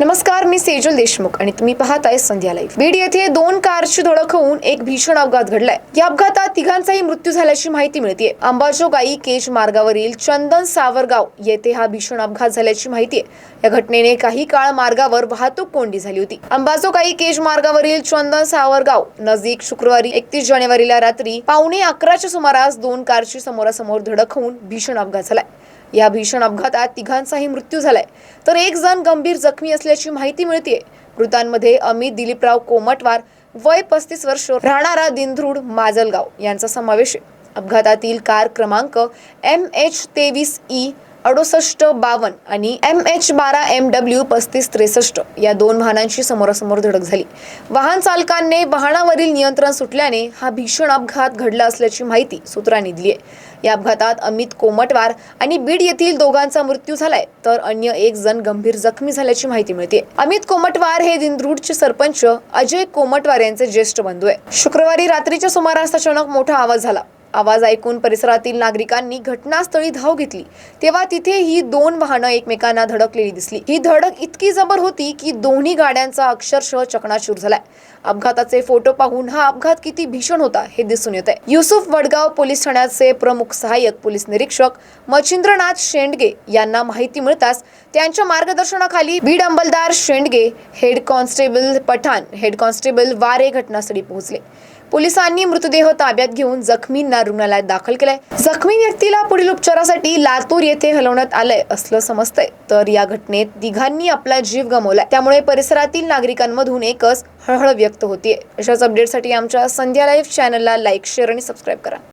नमस्कार मी सेजल देशमुख आणि तुम्ही पाहताय संध्या लाईव्ह बीड येथे दोन कारची धडक होऊन एक भीषण अपघात घडलाय. या अपघातात तिघांचाही मृत्यू झाल्याची माहिती मिळते अंबाजोगाई केज मार्गावरील चंदन सावरगाव येथे हा भीषण अपघात झाल्याची माहिती आहे या घटनेने काही काळ मार्गावर वाहतूक कोंडी झाली होती. अंबाजोगाई केज मार्गावरील चंदन सावरगाव नजीक शुक्रवारी एकतीस जानेवारीला रात्री पावणे अकराच्या सुमारास दोन कारची समोरासमोर धडक होऊन भीषण अपघात झालाय. या भीषण अपघातात तिघांचाही मृत्यू झालाय. तर एक जण गंभीर जखमी असल्याची माहिती मिळते मृतांमध्ये अमित दिलीपराव कोमटवार वय पस्तीस वर्ष राहणारा दिंधरूड माजलगाव यांचा समावेश आहे. अपघातातील कार क्रमांक एम एच तेवीस ई अडुसष्ट बावन्न आणि एम एच बारा एम डब्ल्यू पस्तीस त्रेसष्ट या दोन वाहनांची समोरासमोर धडक झाली. वाहन चालकांनी वाहनावरील नियंत्रण सुटल्याने हा भीषण अपघात घडला असल्याची माहिती सूत्रांनी दिली आहे या अपघातात अमित कोमटवार आणि बीड येथील दोघांचा मृत्यू झालाय तर अन्य एक जण गंभीर जखमी झाल्याची माहिती मिळते अमित कोमटवार हे दिंद्रूडचे सरपंच अजय कोमटवार यांचे ज्येष्ठ बंधू आहे शुक्रवारी रात्रीच्या सुमारास अचानक मोठा आवाज झाला. आवाज ऐकून परिसरातील नागरिकांनी घटनास्थळी धाव घेतली. तेव्हा तिथे ही दोन वाहनं एकमेकांना धडकलेली दिसली. ही धडक इतकी जबर होती की दोन्ही गाड्यांचा अक्षरशः चकणाचूर झालाय. अपघाताचे फोटो पाहून हा अपघात किती भीषण होता हे दिसून येत आहे युसुफ वडगाव पोलीस ठाण्याचे प्रमुख सहाय्यक पोलीस निरीक्षक मच्छिंद्रनाथ शेंडगे यांना माहिती मिळताच त्यांच्या मार्गदर्शनाखाली Beed अंमलदार Shendge head constable Pathan head constable Ware घटनास्थळी पोहोचले. पोलिसांनी मृतदेह ताब्यात घेऊन जखमींना रुग्णालयात दाखल केलाय. जखमी व्यक्तीला पुढील उपचारासाठी लातूर येथे हलवण्यात आलंय असलं समजतंय. तर या घटनेत तिघांनी आपला जीव गमावलाय. त्यामुळे परिसरातील नागरिकांमधून एकच हळहळ व्यक्त होतीये. अशाच अपडेटसाठी आमच्या संध्या लाईव्ह चॅनलला लाईक शेअर आणि सबस्क्राईब करा.